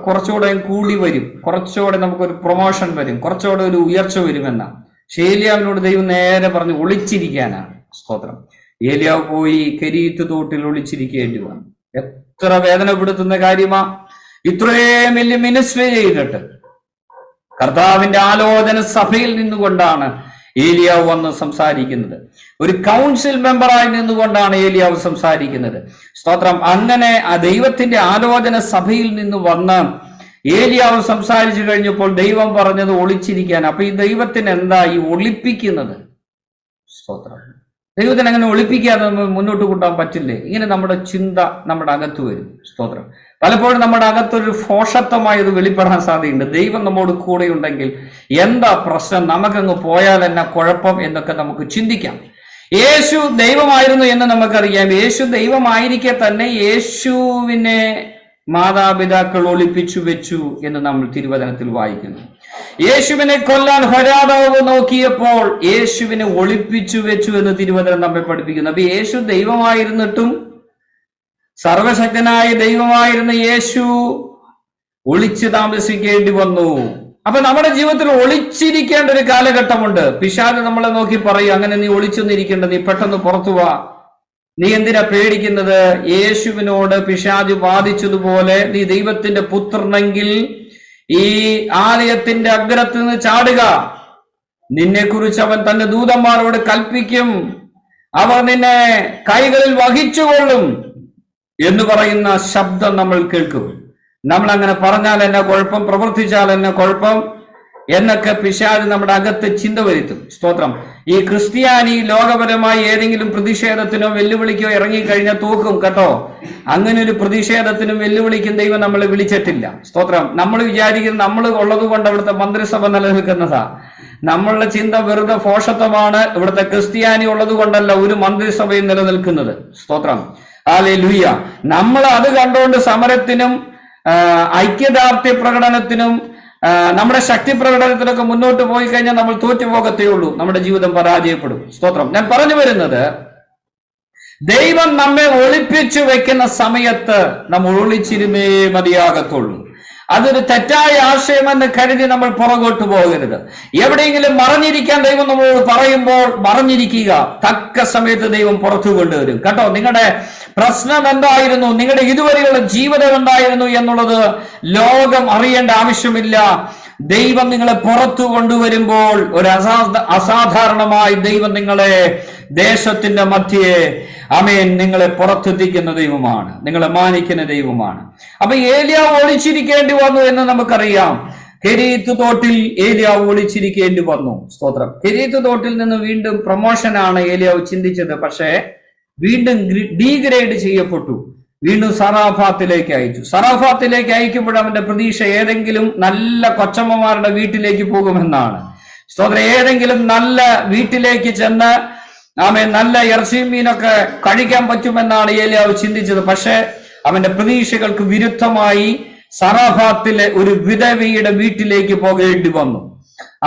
കുറച്ചുകൂടെ കൂടി വരും. കുറച്ചുകൂടെ നമുക്കൊരു പ്രൊമോഷൻ വരും. കുറച്ചുകൂടെ ഒരു ഉയർച്ച വരുമെന്ന. പക്ഷെ ഏലിയാവിനോട് ദൈവം നേരെ പറഞ്ഞു ഒളിച്ചിരിക്കാനാണ് സ്തോത്രം. ഏലിയാവ് പോയി കരീത്ത് തോട്ടിൽ ഒളിച്ചിരിക്കേണ്ടി വന്നു. എത്ര വേദനപ്പെടുത്തുന്ന കാര്യമാ. ഇത്രയും വലിയ മിനിസ്ട്രി ചെയ്തിട്ട് കർത്താവിന്റെ ആലോചന സഭയിൽ നിന്നുകൊണ്ടാണ് ഏലിയാവ് വന്ന് സംസാരിക്കുന്നത്. ഒരു കൗൺസിൽ മെമ്പറായി നിന്നുകൊണ്ടാണ് ഏലിയാവ് സംസാരിക്കുന്നത്. സ്തോത്രം. അങ്ങനെ ആ ദൈവത്തിന്റെ ആലോചന സഭയിൽ നിന്ന് വന്ന് ഏലിയാവ് സംസാരിച്ചു കഴിഞ്ഞപ്പോൾ ദൈവം പറഞ്ഞത് ഒളിച്ചിരിക്കാൻ. അപ്പൊ ഈ ദൈവത്തിന് എന്താ ഈ ഒളിപ്പിക്കുന്നത്? സ്തോത്രം. ദൈവത്തിന് അങ്ങനെ ഒളിപ്പിക്കാതെ മുന്നോട്ട് കൂട്ടാൻ പറ്റില്ലേ? ഇങ്ങനെ നമ്മുടെ ചിന്ത നമ്മുടെ അകത്ത് വരും. സ്തോത്രം. പലപ്പോഴും നമ്മുടെ അകത്തൊരു ഫോഷത്വമായത് വെളിപ്പെടാൻ സാധ്യതയുണ്ട്. ദൈവം നമ്മോട് കൂടെ ഉണ്ടെങ്കിൽ എന്താ പ്രശ്നം? നമുക്കങ്ങ് പോയാൽ എന്നാ കുഴപ്പം എന്നൊക്കെ നമുക്ക് ചിന്തിക്കാം. യേശു ദൈവമായിരുന്നു എന്ന് നമുക്കറിയാം. യേശു ദൈവമായിരിക്കെ തന്നെ യേശുവിനെ മാതാപിതാക്കൾ ഒളിപ്പിച്ചു വെച്ചു എന്ന് നമ്മൾ തിരുവചനത്തിൽ വായിക്കുന്നു. യേശുവിനെ കൊല്ലാൻ ഹരാതാവ് നോക്കിയപ്പോൾ യേശുവിനെ ഒളിപ്പിച്ചു വെച്ചു എന്ന് തിരുവചനം നമ്മെ പഠിപ്പിക്കുന്നു. അപ്പൊ യേശു ദൈവമായിരുന്നിട്ടും സർവശക്തനായ ദൈവമായിരുന്ന യേശു ഒളിച്ച് താമസിക്കേണ്ടി വന്നു. അപ്പൊ നമ്മുടെ ജീവിതത്തിൽ ഒളിച്ചിരിക്കേണ്ട ഒരു കാലഘട്ടമുണ്ട്. പിശാച് നമ്മളെ നോക്കി പറയും അങ്ങനെ നീ ഒളിച്ചൊന്നിരിക്കേണ്ട നീ പെട്ടെന്ന് പുറത്തു വാ. നീ എന്തിനാ പേടിക്കുന്നത്? യേശുവിനോട് പിശാജ് വാദിച്ചതുപോലെ നീ ദൈവത്തിന്റെ പുത്രനെങ്കിൽ ഈ ആലയത്തിന്റെ അഗ്രത്തിൽ നിന്ന് ചാടുക. നിന്നെ കുറിച്ച് അവൻ തന്റെ ദൂതന്മാരോട് കൽപ്പിക്കും. അവർ നിന്നെ കൈകളിൽ വഹിച്ചുകൊള്ളും എന്ന് പറയുന്ന ശബ്ദം നമ്മൾ കേൾക്കും. നമ്മൾ അങ്ങനെ പറഞ്ഞാൽ എന്നെ കുഴപ്പം പ്രവർത്തിച്ചാൽ എന്നെ കുഴപ്പം എന്നൊക്കെ പിശാജ് നമ്മുടെ അകത്ത് ചിന്ത വരുത്തും. സ്തോത്രം. ഈ ക്രിസ്ത്യാനി ലോകപരമായി ഏതെങ്കിലും പ്രതിഷേധത്തിനോ വെല്ലുവിളിക്കോ ഇറങ്ങിക്കഴിഞ്ഞാൽ തൂക്കും കേട്ടോ. അങ്ങനെ ഒരു പ്രതിഷേധത്തിനും വെല്ലുവിളിക്കും ദൈവം നമ്മളെ വിളിച്ചിട്ടില്ല. സ്തോത്രം. നമ്മൾ വിചാരിക്കുന്ന നമ്മൾ ഉള്ളത് കൊണ്ട് അവിടുത്തെ മന്ത്രിസഭ നിലനിൽക്കുന്നതാ. നമ്മളുടെ ചിന്ത വെറുതെ ഫോഷത്വമാണ്. ഇവിടുത്തെ ക്രിസ്ത്യാനി ഉള്ളത് കൊണ്ടല്ല ഒരു മന്ത്രിസഭയും നിലനിൽക്കുന്നത്. സ്തോത്രം. ആലേ ലുയ്യ നമ്മൾ അത് കണ്ടുകൊണ്ട് സമരത്തിനും ആ, ഐക്യദാർഢ്യ പ്രകടനത്തിനും നമ്മുടെ ശക്തി പ്രകടനത്തിനൊക്കെ മുന്നോട്ട് പോയി കഴിഞ്ഞാൽ നമ്മൾ തോറ്റുപോകത്തേ ഉള്ളൂ. നമ്മുടെ ജീവിതം പരാജയപ്പെടും. സ്തോത്രം. ഞാൻ പറഞ്ഞു വരുന്നത് ദൈവം നമ്മെ ഒളിപ്പിച്ചു വെക്കുന്ന സമയത്ത് നമ്മൾ ഒളിച്ചിരുമേ മതിയാകത്തുള്ളൂ. അതൊരു തെറ്റായ ആശയമെന്ന് കരുതി നമ്മൾ പുറകോട്ട് പോകരുത്. എവിടെയെങ്കിലും മറിഞ്ഞിരിക്കാൻ ദൈവം നമ്മളോട് പറയുമ്പോൾ മറഞ്ഞിരിക്കുക. തക്ക സമയത്ത് ദൈവം പുറത്തു കൊണ്ടുവരും. കേട്ടോ നിങ്ങളുടെ പ്രശ്നം എന്തായിരുന്നു? നിങ്ങളുടെ ഇതുവരെയുള്ള ജീവിതം എന്തായിരുന്നു എന്നുള്ളത് ലോകം അറിയേണ്ട ആവശ്യമില്ല. ദൈവം നിങ്ങളെ പുറത്തു കൊണ്ടുവരുമ്പോൾ ഒരു അസാ അസാധാരണമായി ദൈവം നിങ്ങളെ ദേശത്തിന്റെ മധ്യേ അമേൻ നിങ്ങളെ പുറത്തെത്തിക്കുന്ന ദൈവമാണ്. നിങ്ങളെ മാനിക്കുന്ന ദൈവമാണ്. അപ്പൊ ഏലിയാവ് ഒളിച്ചിരിക്കേണ്ടി വന്നു എന്ന് നമുക്കറിയാം. കെരീത്ത് തോട്ടിൽ ഏലിയാവ് ഒളിച്ചിരിക്കേണ്ടി വന്നു. സ്തോത്രം. കെരീത്ത് തോട്ടിൽ നിന്ന് വീണ്ടും പ്രൊമോഷനാണ് ഏലിയാവ് ചിന്തിച്ചത്. പക്ഷേ വീണ്ടും ഡീഗ്രേഡ് ചെയ്യപ്പെട്ടു. വീണ്ടും സറാഫാത്തിലേക്ക് അയച്ചു. സറാഫാത്തിലേക്ക് അയക്കുമ്പോൾ അവന്റെ പ്രതീക്ഷ ഏതെങ്കിലും നല്ല കൊച്ചമ്മമാരുടെ വീട്ടിലേക്ക് പോകുമെന്നാണ്. സ്തോത്ര ഏതെങ്കിലും നല്ല വീട്ടിലേക്ക് ചെന്ന് ആമെ നല്ല ഇറച്ചിയും മീനൊക്കെ കഴിക്കാൻ പറ്റുമെന്നാണ് ഏലിയാവ് ചിന്തിച്ചത്. പക്ഷെ അവന്റെ പ്രതീക്ഷകൾക്ക് വിരുദ്ധമായി സറാഫാത്തിലെ ഒരു വിധവയുടെ വീട്ടിലേക്ക് പോകേണ്ടി വന്നു.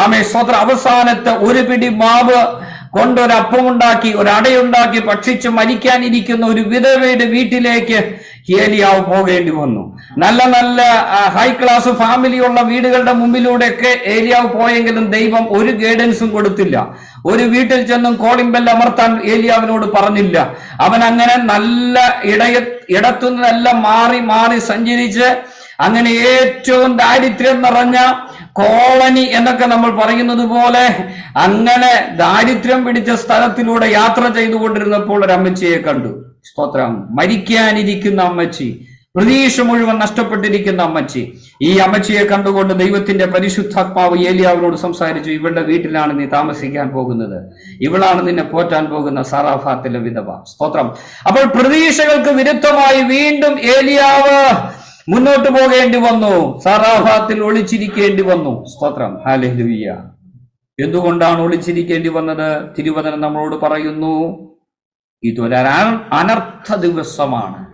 ആമേ സ്വത്ര അവസാനത്തെ ഒരു പിടി മാവ് കൊണ്ട് ഒരു അപ്പമുണ്ടാക്കി ഒരു അടയുണ്ടാക്കി ഭക്ഷിച്ച് മരിക്കാനിരിക്കുന്ന ഒരു വിധവയുടെ വീട്ടിലേക്ക് ഏലിയാവ് പോകേണ്ടി വന്നു. നല്ല നല്ല ഹൈ ക്ലാസ് ഫാമിലി ഉള്ള വീടുകളുടെ മുമ്പിലൂടെയൊക്കെ ഏലിയാവ് പോയെങ്കിലും ദൈവം ഒരു ഗൈഡൻസും കൊടുത്തില്ല. ഒരു വീട്ടിൽ ചെന്നും കോളിംബെൽ അമർത്താൻ ഏലിയാവിനോട് പറഞ്ഞില്ല. അവൻ അങ്ങനെ നല്ല ഇടയ ഇടത്തുനിന്നെല്ലാം മാറി മാറി സഞ്ചരിച്ച് അങ്ങനെ ഏറ്റവും ദാരിദ്ര്യം നിറഞ്ഞ കോളനി എന്നൊക്കെ നമ്മൾ പറയുന്നത് പോലെ അങ്ങനെ ദാരിദ്ര്യം പിടിച്ച സ്ഥലത്തിലൂടെ യാത്ര ചെയ്തുകൊണ്ടിരുന്നപ്പോൾ ഒരു അമ്മച്ചിയെ കണ്ടു. സ്തോത്രം. മരിക്കാനിരിക്കുന്ന അമ്മച്ചി. പ്രതീക്ഷ മുഴുവൻ നഷ്ടപ്പെട്ടിരിക്കുന്ന അമ്മച്ചി. ഈ അമ്മച്ചിയെ കണ്ടുകൊണ്ട് ദൈവത്തിന്റെ പരിശുദ്ധാത്മാവ് ഏലിയാവിനോട് സംസാരിച്ചു ഇവളുടെ വീട്ടിലാണ് നീ താമസിക്കാൻ പോകുന്നത്. ഇവളാണ് നിന്നെ പോറ്റാൻ പോകുന്ന സറാഫാത്തിലെ വിധവ. സ്തോത്രം. അപ്പോൾ പ്രതീക്ഷകൾക്ക് വിരുദ്ധമായി വീണ്ടും ഏലിയാവ് മുന്നോട്ട് പോകേണ്ടി വന്നു. സറാഫാത്തിൽ ഒളിച്ചിരിക്കേണ്ടി വന്നു. സ്തോത്രം. ഹാലഹ്ലുയ്യ എന്തുകൊണ്ടാണ് ഒളിച്ചിരിക്കേണ്ടി വന്നത്? തിരുവചനം നമ്മളോട് പറയുന്നു. ഇതൊരു അനർത്ഥ ദിവസമാണ്.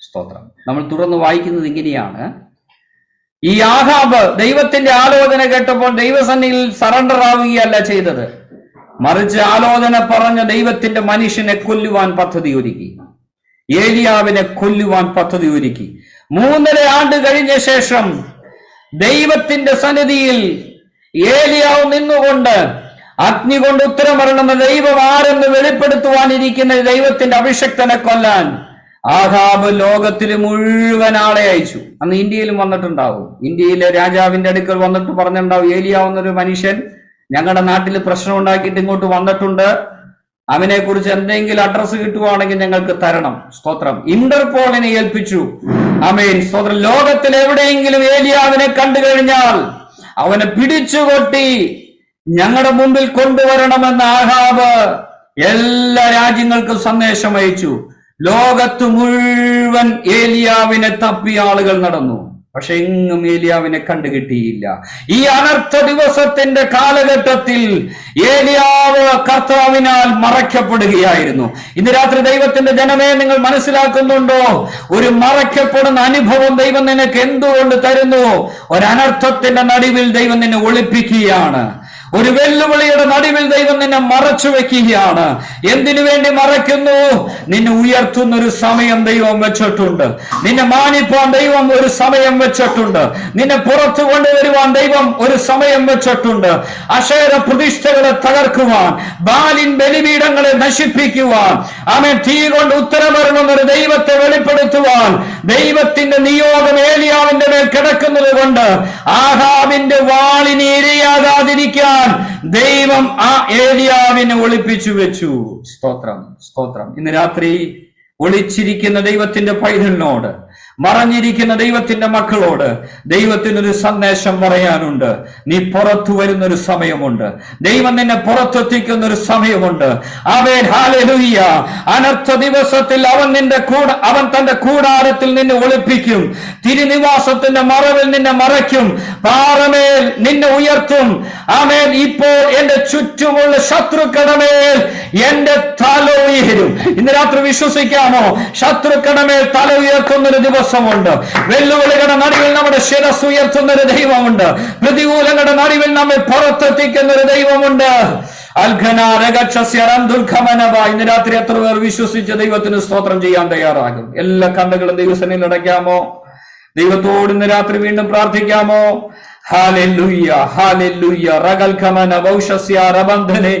സ്തോത്രം. നമ്മൾ തുറന്ന് വായിക്കുന്നത് ഇങ്ങനെയാണ്. ഈ ആഹാബ് ദൈവത്തിന്റെ ആലോചന കേട്ടപ്പോൾ ദൈവസന്നിധിയിൽ സറണ്ടർ ആവുകയല്ല ചെയ്തത്. മറിച്ച് ആലോചന പറഞ്ഞ ദൈവത്തിന്റെ മനുഷ്യനെ കൊല്ലുവാൻ പദ്ധതി ഒരുക്കി. ഏലിയാവിനെ കൊല്ലുവാൻ പദ്ധതി ഒരുക്കി. മൂന്നര ആണ്ട് കഴിഞ്ഞ ശേഷം ദൈവത്തിന്റെ സന്നിധിയിൽ ഏലിയാവ് നിന്നുകൊണ്ട് അഗ്നി കൊണ്ട് ഉത്തരമറണമെന്ന് ദൈവം ആരെന്ന് വെളിപ്പെടുത്തുവാനിരിക്കുന്ന ദൈവത്തിന്റെ അഭിഷക്തനെ കൊല്ലാൻ ആഹാബ് ലോകത്തിൽ മുഴുവൻ ആളെ അയച്ചു. അന്ന് ഇന്ത്യയിലും വന്നിട്ടുണ്ടാവും. ഇന്ത്യയിലെ രാജാവിന്റെ അടുക്കൽ വന്നിട്ട് പറഞ്ഞിട്ടുണ്ടാവും ഏലിയാവുന്നൊരു മനുഷ്യൻ ഞങ്ങളുടെ നാട്ടിൽ പ്രശ്നം ഉണ്ടാക്കിയിട്ട് ഇങ്ങോട്ട് വന്നിട്ടുണ്ട്. അവനെ കുറിച്ച് എന്തെങ്കിലും അഡ്രസ്സ് കിട്ടുവാണെങ്കിൽ ഞങ്ങൾക്ക് തരണം. സ്തോത്രം. ഇന്റർപോളിനെ ഏൽപ്പിച്ചു. അമേൻ സ്തോത്രം. ലോകത്തിൽ എവിടെയെങ്കിലും ഏലിയാവിനെ കണ്ടു കഴിഞ്ഞാൽ അവനെ പിടിച്ചുകൊട്ടി ഞങ്ങളുടെ മുമ്പിൽ കൊണ്ടുവരണമെന്ന് ആഹാബ് എല്ലാ രാജ്യങ്ങൾക്കും സന്ദേശം അയച്ചു. ലോകത്ത് മുഴുവൻ ഏലിയാവിനെ തപ്പി ആളുകൾ നടന്നു. പക്ഷെ എങ്ങും ഏലിയാവിനെ കണ്ടുകിട്ടിയില്ല. ഈ അനർത്ഥ ദിവസത്തിന്റെ കാലഘട്ടത്തിൽ ഏലിയാവ് കർത്താവിനാൽ മറയ്ക്കപ്പെടുകയായിരുന്നു. ഇന്ന് രാത്രി ദൈവത്തിന്റെ ജനമേ നിങ്ങൾ മനസ്സിലാക്കുന്നുണ്ടോ? ഒരു മറയ്ക്കപ്പെടുന്ന അനുഭവം ദൈവം നിനക്ക് എന്തുകൊണ്ട് തരുന്നു? ഒരനർത്ഥത്തിന്റെ നടുവിൽ ദൈവം നിന്നെ ഒളിപ്പിക്കുകയാണ്. ഒരു വെല്ലുവിളിയുടെ നടുവിൽ ദൈവം നിന്നെ മറച്ചു വെക്കുകയാണ്. എന്തിനു വേണ്ടി മറയ്ക്കുന്നു? നിന്നെ ഉയർത്തുന്ന ഒരു സമയം ദൈവം വെച്ചിട്ടുണ്ട്. നിന്നെ മാനിപ്പാൻ ദൈവം ഒരു സമയം വെച്ചിട്ടുണ്ട്. നിന്നെ പുറത്തു കൊണ്ടുവരുവാൻ ദൈവം ഒരു സമയം വെച്ചിട്ടുണ്ട്. അക്ഷര പ്രതിഷ്ഠകളെ തകർക്കുവാൻ ബാലിൻ ബലിപീഠങ്ങളെ നശിപ്പിക്കുവാൻ ആമേ തീ കൊണ്ട് ഉത്തരം ഒരു ദൈവത്തെ വെളിപ്പെടുത്തുവാൻ ദൈവത്തിന്റെ നിയോഗം ഏലിയാവിന്റെ മേൽ കിടക്കുന്നത് കൊണ്ട് ആഹാബിന്റെ വാളിന് ഇരയാകാതിരിക്കാൻ ദൈവം ആ ഏലിയാവിനെ ഒളിപ്പിച്ചു വെച്ചു. സ്തോത്രം സ്തോത്രം. ഇന്ന് രാത്രി ഒളിച്ചിരിക്കുന്ന ദൈവത്തിന്റെ പൈതലിനോട് മറഞ്ഞിരിക്കുന്ന ദൈവത്തിന്റെ മക്കളോട് ദൈവത്തിനൊരു സന്ദേശം പറയാനുണ്ട്. നീ പുറത്തു വരുന്ന ഒരു സമയമുണ്ട്. ദൈവം നിന്നെ പുറത്തെത്തിക്കുന്ന ഒരു സമയമുണ്ട് അവൻ അനർത്ഥ ദിവസത്തിൽ അവൻ നിന്റെ കൂട അവൻ തന്റെ കൂടാരത്തിൽ നിന്നെ ഒളിപ്പിക്കും. തിരുനിവാസത്തിന്റെ മറവിൽ നിന്നെ മറയ്ക്കും. പാറമേൽ നിന്നെ ഉയർത്തും. ആമേൻ. ഇപ്പോൾ എന്റെ ചുറ്റുമുള്ള ശത്രുക്കടമേൽ എന്റെ തല ഉയരും. ഇന്ന് രാത്രി വിശ്വസിക്കാമോ? ശത്രുക്കടമേൽ തല ഉയർത്തുന്ന ഒരു ദിവസമുണ്ട് വെല്ലുവിളികളുടെ നടുവിൽ നമ്മുടെ ശിരസ് ഉയർത്തുന്ന ഒരു ദൈവമുണ്ട്. പ്രതികൂലങ്ങളുടെ നടുവിൽ നമ്മെ പുറത്തെത്തിക്കുന്ന ഒരു ദൈവമുണ്ട്. ഇന്ന് രാത്രി എത്ര പേർ വിശ്വസിച്ച് ദൈവത്തിന് സ്തോത്രം ചെയ്യാൻ തയ്യാറാകും? എല്ലാ കണ്ണുകളും ദൈവസനയിൽ അടയ്ക്കാമോ? ദൈവത്തോട് ഇന്ന് രാത്രി വീണ്ടും പ്രാർത്ഥിക്കാമോ? ഹാലെല്ലുയ്യ ഹാലെല്ലുയ്യ റഗൽഖമന വൗഷസ്യ റബന്ധനെ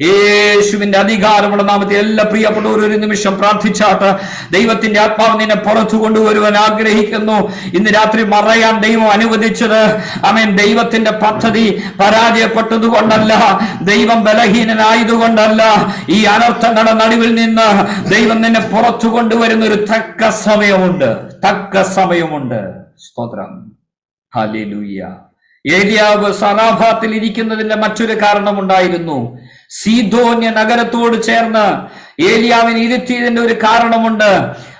യേശുവിന്റെ അധികാരമുള്ള നാമത്തിൽ എല്ലാ പ്രിയപ്പെട്ടവർ ഒരു നിമിഷം പ്രാർത്ഥിച്ചാട്ട് ദൈവത്തിന്റെ ആത്മാവ് നിന്നെ പുറത്തു കൊണ്ടുവരുവാൻ ആഗ്രഹിക്കുന്നു. ഇന്ന് രാത്രി മറയാൻ ദൈവം അനുവദിച്ചത്. അമേൻ ദൈവത്തിന്റെ പദ്ധതി പരാജയപ്പെട്ടത് കൊണ്ടല്ല ദൈവം ബലഹീനനായതുകൊണ്ടല്ല ഈ അനർത്ഥങ്ങളുടെ നടുവിൽ നിന്ന് ദൈവം നിന്നെ പുറത്തു കൊണ്ടുവരുന്ന ഒരു തക്ക സമയമുണ്ട്. തക്ക സമയമുണ്ട്. സ്തോത്രം. ഹാലിലൂയ്യ ഏരിയാവ് സനാഭാത്തിൽ ഇരിക്കുന്നതിന്റെ മറ്റൊരു കാരണമുണ്ടായിരുന്നു. സീതോന്യ നഗരത്തോട് ചേർന്ന് ഏലിയാവിനെ ഇരുത്തിയതിന്റെ ഒരു കാരണമുണ്ട്.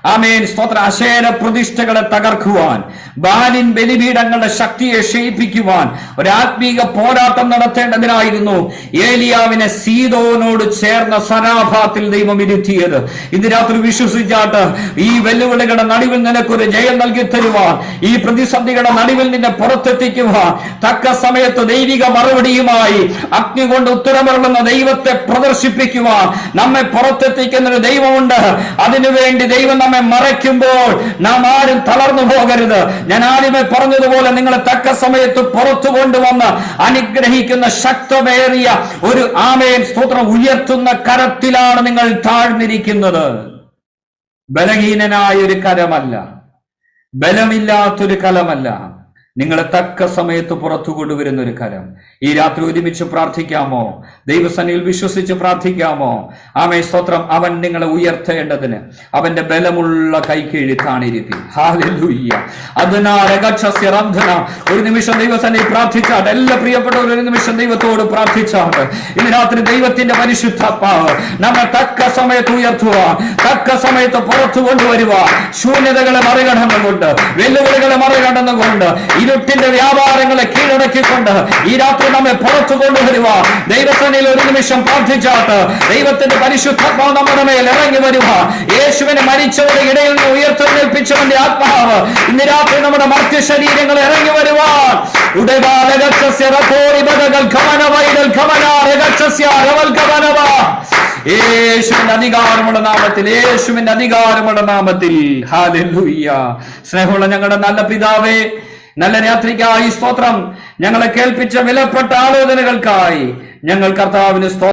ആമേൻ. സ്തോത്ര. അശേര പ്രതിഷ്ഠകളെ തകർക്കുവാൻ ബാലിൻ ബലിപീഠങ്ങളുടെ ശക്തിയെ ക്ഷയിപ്പിക്കുവാൻ ഒരാത്മീക പോരാട്ടം നടത്തേണ്ടതിനായിരുന്നു ഏലിയാവിനെ സീതോനോട് ചേർന്ന സനാഭാത്തിൽ ദൈവം ഇരുത്തിയത്. ഇന്ന് രാത്രി വിശ്വസിച്ചാട്ട് ഈ വെല്ലുവിളികളുടെ നടുവിൽ നിനക്കൊരു ജയം നൽകി തരുവാൻ ഈ പ്രതിസന്ധികളുടെ നടുവിൽ നിന്നെ പുറത്തെത്തിക്കുവാൻ തക്ക സമയത്ത് ദൈവിക മറുപടിയുമായി അഗ്നി കൊണ്ട് ഉത്തരമരുളുന്ന ദൈവത്തെ പ്രദർശിപ്പിക്കുവാൻ നമ്മെ പുറത്തെത്തിക്കുന്ന ഒരു ദൈവമുണ്ട്. അതിനുവേണ്ടി ദൈവം നമ്മെ മറയ്ക്കുമ്പോൾ നാം ആരും തളർന്നു പോകരുത്. ഞാൻ ആദ്യമേ പറഞ്ഞതുപോലെ നിങ്ങളെ തക്ക സമയത്ത് പുറത്തു കൊണ്ടുവന്ന് അനുഗ്രഹിക്കുന്ന ശക്തമേറിയ ഒരു ആമയൻ സ്തോത്രം ഉയർത്തുന്ന കരത്തിലാണ് നിങ്ങൾ താഴ്ന്നിരിക്കുന്നത്. ബലഹീനനായ ഒരു കരമല്ല. ബലമില്ലാത്തൊരു കലമല്ല. നിങ്ങളെ തക്ക സമയത്ത് പുറത്തു കൊണ്ടുവരുന്ന ഒരു കരം. ഈ രാത്രി ഒരുമിച്ച് പ്രാർത്ഥിക്കാമോ? ദൈവസനയിൽ വിശ്വസിച്ച് പ്രാർത്ഥിക്കാമോ? ആമേ സ്തോത്രം. അവൻ നിങ്ങളെ ഉയർത്തേണ്ടതിന് അവന്റെ ബലമുള്ള കൈക്കീഴി താണിരുത്തി. ഹാലൂയ്യ അതിനാരകക്ഷസ്യറന്ധന ഒരു നിമിഷം ദൈവസനയിൽ പ്രാർത്ഥിച്ചാട്ട്. എല്ലാ പ്രിയപ്പെട്ടവർ ഒരു നിമിഷം ദൈവത്തോട് പ്രാർത്ഥിച്ചാട്ട്. ഇന്ന് രാത്രി ദൈവത്തിന്റെ പരിശുദ്ധാത്മാവ് നമ്മെ തക്ക സമയത്ത് ഉയർത്തുക. തക്ക സമയത്ത് പുറത്തു കൊണ്ടുവരുക. ശൂന്യതകളെ മറികടന്നുകൊണ്ട് വെല്ലുവിളികളെ മറികടന്നുകൊണ്ട് ഇരുട്ടിന്റെ വ്യാപാരങ്ങളെ കീഴടക്കിക്കൊണ്ട് ഈ രാത്രി നമ്മെ പുറത്തു കൊണ്ടുവരുക ദൈവസനയിൽ ഒരു നിമിഷം പ്രാർത്ഥിച്ചാട്ട് ദൈവത്തിന്റെ പരിശുദ്ധാത്മാവ് നമ്മുടെ മേൽ ഇറങ്ങി വരിക യേശുവിനെ മരിച്ചവരുടെ ഇടയിൽ നിന്ന് ഉയർത്തെഴുന്നേൽപ്പിച്ചവന്റെ ആത്മാവ് ഇന്ന് രാത്രി നമ്മുടെ മർത്യ ശരീരങ്ങൾ ഇറങ്ങി വരുവാൻ യേശുവിന്റെ അധികാരമുള്ള നാമത്തിൽ യേശുവിന്റെ അധികാരമുള്ള നാമത്തിൽ. സ്നേഹമുള്ള ഞങ്ങളുടെ നല്ല പിതാവേ നല്ല രാത്രിക്കായി സ്തോത്രം. ഞങ്ങളെ കേൾപ്പിച്ച വിലപ്പെട്ട ആലോചനകൾക്കായി ഞങ്ങൾ കർത്താവിന് സ്തോത്രം